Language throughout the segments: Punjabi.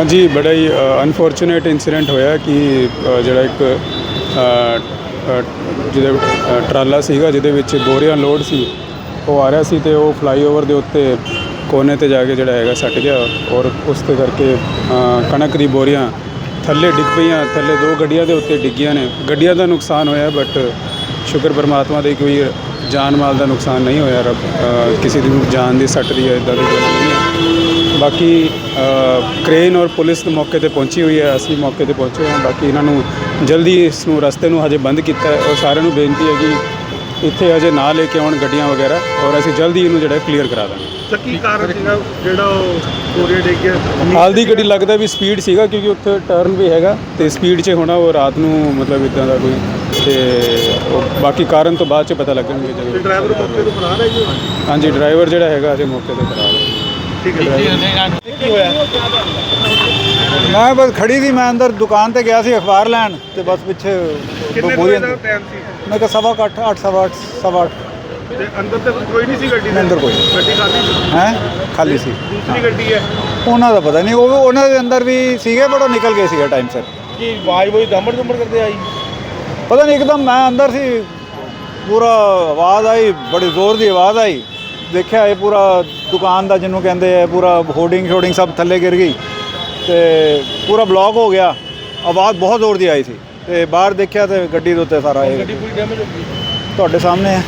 ਹਾਂਜੀ, ਬੜਾ ਹੀ ਅਨਫੋਰਚੂਨੇਟ ਇਨਸੀਡੈਂਟ ਹੋਇਆ ਕਿ ਜਿਹੜਾ ਇੱਕ ਜਿਹਦੇ ਟਰਾਲਾ ਸੀਗਾ, ਜਿਹਦੇ ਵਿੱਚ ਬੋਰੀਆਂ ਲੋਡ ਸੀ। ਉਹ ਆ ਰਿਹਾ ਸੀ ਤੇ ਉਹ ਫਲਾਈਓਵਰ ਦੇ ਉੱਤੇ ਕੋਨੇ ਤੇ ਜਾ ਕੇ ਜਿਹੜਾ ਹੈਗਾ ਸੱਟ ਗਿਆ ਔਰ ਉਸ ਤੇ ਕਰਕੇ ਕਣਕ ਦੀ ਬੋਰੀਆਂ ਥੱਲੇ ਡਿੱਗ ਪਈਆਂ, ਥੱਲੇ ਦੋ ਗੱਡੀਆਂ ਦੇ ਉੱਤੇ ਡਿੱਗੀਆਂ ਨੇ। ਗੱਡੀਆਂ ਦਾ ਨੁਕਸਾਨ ਹੋਇਆ ਬਟ ਸ਼ੁਕਰ ਪਰਮਾਤਮਾ ਦੇ ਕੋਈ ਜਾਨ ਮਾਲ ਦਾ ਨੁਕਸਾਨ ਨਹੀਂ ਹੋਇਆ, ਰੱਬ ਕਿਸੇ ਦੀ ਜਾਨ ਦੀ, ਸੱਟ ਦੀ ਇਦਾਂ ਦੀ ਗੱਲ ਨਹੀਂ ਬਾਕੀ ਕ੍ਰੇਨ ਔਰ ਪੁਲਿਸ ਦੇ ਮੌਕੇ ਤੇ ਪਹੁੰਚੀ ਹੋਈ ਹੈ ਅਸੀਂ ਮੌਕੇ ਤੇ ਪਹੁੰਚੇ ਹਾਂ। ਬਾਕੀ ਇਹਨਾਂ ਨੂੰ ਜਲਦੀ ਇਸ ਨੂੰ ਰਸਤੇ ਨੂੰ ਹਜੇ ਬੰਦ ਕੀਤਾ ਹੈ। ਔਰ ਸਾਰਿਆਂ ਨੂੰ ਬੇਨਤੀ ਹੈ ਕਿ ਇੱਥੇ ਹਜੇ ਨਾ ਲੈ ਕੇ ਆਉਣ ਗੱਡੀਆਂ ਵਗੈਰਾ ਔਰ ਅਸੀਂ ਜਲਦੀ ਇਹਨੂੰ ਜਿਹੜਾ ਕਲੀਅਰ ਕਰਾ ਦਾਂਗੇ। ਤਾਂ ਕੀ ਕਾਰਨ ਸੀਗਾ? ਜਿਹੜਾ ਉਹ ਕੋਰੀਆ ਡਿੱਗ ਗਿਆ? ਹਾਲ ਦੀ ਗੱਡੀ ਲੱਗਦਾ ਵੀ ਸਪੀਡ ਸੀਗਾ ਕਿਉਂਕਿ ਉੱਥੇ ਟਰਨ ਵੀ ਹੈਗਾ ਤੇ ਸਪੀਡ 'ਚ ਹੋਣਾ ਉਹ ਰਾਤ ਨੂੰ ਮਤਲਬ ਇਦਾਂ ਦਾ ਕੋਈ ਤੇ ਬਾਕੀ ਕਾਰਨ ਤੋਂ ਬਾਅਦ 'ਚ ਪਤਾ ਲੱਗਣਗੇ ਜਦੋਂ। ਡਰਾਈਵਰ ਮੌਕੇ ਤੋਂ ਫਰਾਰ ਹੈ ਜੀ ਹਾਂਜੀ ਡਰਾਈਵਰ ਜਿਹੜਾ ਹੈਗਾ ਅਜੇ ਮੌਕੇ ਤੇ ਫਰਾਰ ਹੈ। ਠੀਕ ਹੈ ਕੀ ਹੋਇਆ? ਮੈਂ ਬਸ ਖੜੀ ਸੀ ਮੈਂ ਅੰਦਰ ਦੁਕਾਨ ਤੇ ਗਿਆ ਸੀ ਅਖਬਾਰ ਲੈਣ ਤੇ ਬਸ ਪਿੱਛੇ ਕਿੰਨੇ ਵਜੇ ਦਾ ਟਾਈਮ ਸੀ? ਮੈਂ ਕਿਹਾ ਸਵਾ ਕੁ ਅੱਠ ਅੱਠ ਸਵਾ ਅੱਠ ਸਵਾ ਅੱਠ। ਤੇ ਅੰਦਰ ਤੇ ਕੋਈ ਨਹੀਂ ਸੀ ਗੱਡੀ ਦੇ ਅੰਦਰ ਕੋਈ ਨਹੀਂ। ਗੱਡੀ ਖਾਲੀ ਸੀ? ਹੈ? ਖਾਲੀ ਸੀ। ਦੂਸਰੀ ਗੱਡੀ ਹੈ? ਉਹਨਾਂ ਦਾ ਪਤਾ ਨਹੀਂ। ਉਹ ਉਹਨਾਂ ਦੇ ਅੰਦਰ ਵੀ ਸੀਗੇ ਬੜਾ ਨਿਕਲ ਗਏ ਸੀਗਾ ਟਾਈਮ ਸਿਰ। ਕੀ ਆਵਾਜ਼ ਬੋਈ ਦਮੜ ਦਮੜ ਕਰਦੇ ਆਈ? ਪਤਾ ਨਹੀਂ ਇੱਕਦਮ ਮੈਂ ਅੰਦਰ ਸੀ। ਪੂਰਾ ਆਵਾਜ਼ ਆਈ ਬੜੀ ਜ਼ੋਰ ਦੀ ਆਵਾਜ਼ ਆਈ। ਦੇਖਿਆ ਇਹ ਪੂਰਾ ਦੁਕਾਨ ਦਾ ਜਿਹਨੂੰ ਕਹਿੰਦੇ ਆ ਪੂਰਾ ਹੋਰਡਿੰਗ ਸ਼ੋਰਡਿੰਗ ਸਭ ਥੱਲੇ ਗਿਰ ਗਈ ਤੇ ਪੂਰਾ ਬਲੌਕ ਹੋ ਗਿਆ। ਆਵਾਜ਼ ਬਹੁਤ ਜ਼ੋਰ ਦੀ ਆਈ ਸੀ ਤੇ ਬਾਹਰ ਦੇਖਿਆ ਤੇ ਗੱਡੀ ਦੇ ਉੱਤੇ ਸਾਰਾ ਇਹ ਗੱਡੀ ਪੂਰੀ ਡੈਮੇਜ ਹੋ ਗਈ। ਤੁਹਾਡੇ ਸਾਹਮਣੇ ਹੈ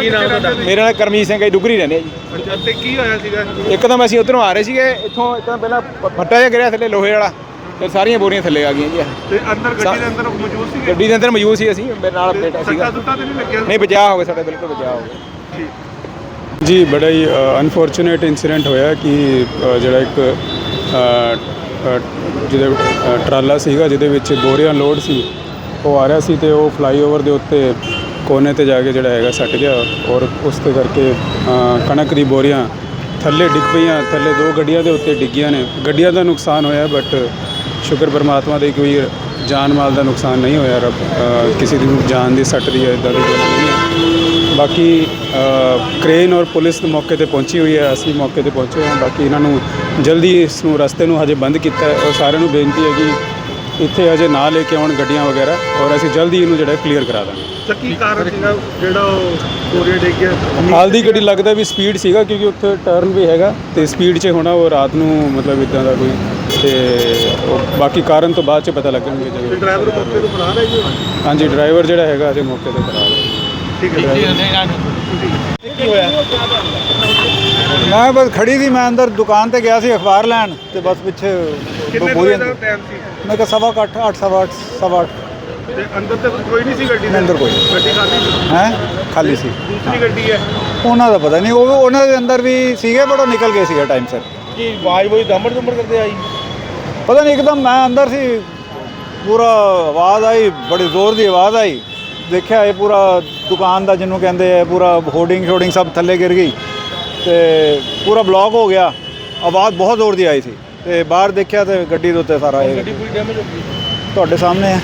ਕੀ ਨਾਮ ਤੁਹਾਡਾ? ਮੇਰਾ ਨਾਮ ਕਰਮਜੀਤ ਸਿੰਘ ਹੈ ਡੁਗਰੀ ਰਹਿੰਦੇ ਆ ਜੀ। ਅੱਛਾ ਤੇ ਕੀ ਹੋਇਆ ਸੀਗਾ? ਇੱਕਦਮ ਅਸੀਂ ਉਧਰੋਂ ਆ ਰਹੇ ਸੀਗੇ ਇੱਥੋਂ ਇੱਕਦਮ ਪਹਿਲਾਂ ਫੱਟਾ ਜਿਹਾ ਗਿਰਿਆ ਥੱਲੇ ਲੋਹੇ ਵਾਲਾ ਤੇ ਸਾਰੀਆਂ ਬੋਰੀਆਂ ਥੱਲੇ ਆ ਗਈਆਂ ਜੀ। ਤੇ ਅੰਦਰ ਗੱਡੀ ਦੇ ਅੰਦਰ ਮੌਜੂਦ ਸੀਗੇ? ਗੱਡੀ ਦੇ ਅੰਦਰ ਮੌਜੂਦ ਸੀ ਅਸੀਂ ਮੇਰੇ ਨਾਲ ਬੇਟਾ ਸੀਗਾ। ਸੱਟਾ ਸੁੱਟਾ ਤੇ ਨਹੀਂ ਲੱਗਿਆ? ਨਹੀਂ ਬਚਾਅ ਹੋ ਗਿਆ ਸਾਡਾ ਬਿਲਕੁਲ ਬਚਾਅ ਹੋ ਗਿਆ। ਜੀ ਬੜਾ ਹੀ ਅਨਫੋਰਚੂਨੇਟ ਇਨਸੀਡੈਂਟ ਹੋਇਆ ਕਿ ਜਿਹੜਾ ਇੱਕ ਅ, ਜਿਹਦੇ ਟਰਾਲਾ ਸੀਗਾ ਜਿਹਦੇ ਵਿੱਚ ਬੋਰੀਆਂ ਲੋਡ ਸੀ ਉਹ ਆ ਰਿਹਾ ਸੀ ਤੇ ਉਹ ਫਲਾਈਓਵਰ ਦੇ ਉੱਤੇ ਕੋਨੇ ਤੇ ਜਾ ਕੇ ਜਿਹੜਾ ਹੈਗਾ ਸੱਟ ਗਿਆ ਔਰ ਉਸ ਤੇ ਕਰਕੇ ਕਣਕ ਦੀ ਬੋਰੀਆਂ ਥੱਲੇ ਡਿੱਗ ਪਈਆਂ ਥੱਲੇ ਦੋ ਗੱਡੀਆਂ ਦੇ ਉੱਤੇ ਡਿੱਗੀਆਂ ਨੇ। ਗੱਡੀਆਂ ਦਾ ਨੁਕਸਾਨ ਹੋਇਆ ਬਟ ਸ਼ੁਕਰ ਪਰਮਾਤਮਾ ਦੇ ਕੋਈ ਜਾਨ ਮਾਲ ਦਾ ਨੁਕਸਾਨ ਨਹੀਂ ਹੋਇਆ ਰੱਬ ਕਿਸੇ ਦੀ ਜਾਨ ਦੀ ਸੱਟ ਦੀ ਇਦਾਂ ਦੀ ਗੱਲ ਨਹੀਂ ਬਾਕੀ ਕ੍ਰੇਨ ਔਰ ਪੁਲਿਸ ਦੇ ਮੌਕੇ ਤੇ ਪਹੁੰਚੀ ਹੋਈ ਹੈ ਅਸੀਂ ਮੌਕੇ ਤੇ ਪਹੁੰਚੇ ਹਾਂ। ਬਾਕੀ ਇਹਨਾਂ ਨੂੰ ਜਲਦੀ ਇਸ ਨੂੰ ਰਸਤੇ ਨੂੰ ਹਜੇ ਬੰਦ ਕੀਤਾ ਹੈ। ਔਰ ਸਾਰਿਆਂ ਨੂੰ ਬੇਨਤੀ ਹੈ ਕਿ ਇੱਥੇ ਹਜੇ ਨਾ ਲੈ ਕੇ ਆਉਣ ਗੱਡੀਆਂ ਵਗੈਰਾ ਔਰ ਅਸੀਂ ਜਲਦੀ ਇਹਨੂੰ ਜਿਹੜਾ ਕਲੀਅਰ ਕਰਾ ਦਾਂਗੇ। ਤਾਂ ਕੀ ਕਾਰਨ ਸੀਗਾ? ਜਿਹੜਾ ਉਹ ਡਿੱਗ ਗਿਆ? ਹਾਲ ਦੀ ਗੱਡੀ ਲੱਗਦਾ ਵੀ ਸਪੀਡ ਸੀਗਾ ਕਿਉਂਕਿ ਉੱਥੇ ਟਰਨ ਵੀ ਹੈਗਾ ਤੇ ਸਪੀਡ 'ਚ ਹੋਣਾ ਉਹ ਰਾਤ ਨੂੰ ਮਤਲਬ ਇਦਾਂ ਦਾ ਕੋਈ ਤੇ ਉਹ ਬਾਕੀ ਕਾਰਨ ਤੋਂ ਬਾਅਦ 'ਚ ਪਤਾ ਲੱਗਣਗੇ ਜਦੋਂ। ਡਰਾਈਵਰ ਮੌਕੇ ਤੋਂ ਫਰਾਰ ਹੈ ਜੀ ਹਾਂਜੀ ਡਰਾਈਵਰ ਜਿਹੜਾ ਹੈਗਾ ਅਜੇ ਮੌਕੇ ਤੇ ਫਰਾਰ ਹੈ। ਠੀਕ ਹੈ ਕੀ ਹੋਇਆ? ਮੈਂ ਬਸ ਖੜੀ ਸੀ ਮੈਂ ਅੰਦਰ ਦੁਕਾਨ ਤੇ ਗਿਆ ਸੀ ਅਖਬਾਰ ਲੈਣ ਤੇ ਬਸ ਪਿੱਛੇ ਕਿੰਨੇ ਵਜੇ ਦਾ ਟਾਈਮ ਸੀ? ਮੈਂ ਕਿਹਾ ਸਵਾ ਕੁ ਅੱਠ ਅੱਠ ਸਵਾ ਅੱਠ ਸਵਾ ਅੱਠ। ਤੇ ਅੰਦਰ ਤੇ ਕੋਈ ਨਹੀਂ ਸੀ ਗੱਡੀ ਦੇ ਅੰਦਰ ਕੋਈ ਨਹੀਂ। ਗੱਡੀ ਖਾਲੀ ਸੀ? ਹੈ? ਖਾਲੀ ਸੀ। ਦੂਸਰੀ ਗੱਡੀ ਹੈ? ਉਹਨਾਂ ਦਾ ਪਤਾ ਨਹੀਂ। ਉਹ ਉਹਨਾਂ ਦੇ ਅੰਦਰ ਵੀ ਸੀਗੇ ਬੜਾ ਨਿਕਲ ਗਏ ਸੀਗਾ ਟਾਈਮ ਸਿਰ। ਕੀ ਆਵਾਜ਼ ਬੋਈ ਦਮੜ ਦਮੜ ਕਰਦੇ ਆਈ? ਪਤਾ ਨਹੀਂ ਇੱਕਦਮ ਮੈਂ ਅੰਦਰ ਸੀ। ਪੂਰਾ ਆਵਾਜ਼ ਆਈ ਬੜੀ ਜ਼ੋਰ ਦੀ ਆਵਾਜ਼ ਆਈ। ਦੇਖਿਆ ਇਹ ਪੂਰਾ ਦੁਕਾਨ ਦਾ ਜਿਹਨੂੰ ਕਹਿੰਦੇ ਆ ਪੂਰਾ ਹੋਰਡਿੰਗ ਸ਼ੋਰਡਿੰਗ ਸਭ ਥੱਲੇ ਗਿਰ ਗਈ। ਤੇ ਪੂਰਾ ਬਲੌਕ ਹੋ ਗਿਆ। ਆਵਾਜ਼ ਬਹੁਤ ਜ਼ੋਰ ਦੀ ਆਈ ਸੀ। ਤੇ ਬਾਹਰ ਦੇਖਿਆ ਤੇ ਗੱਡੀ ਦੇ ਉੱਤੇ ਸਾਰਾ ਇਹ ਗੱਡੀ ਪੂਰੀ ਡੈਮੇਜ ਹੋ ਗਈ। ਤੁਹਾਡੇ ਸਾਹਮਣੇ ਹੈ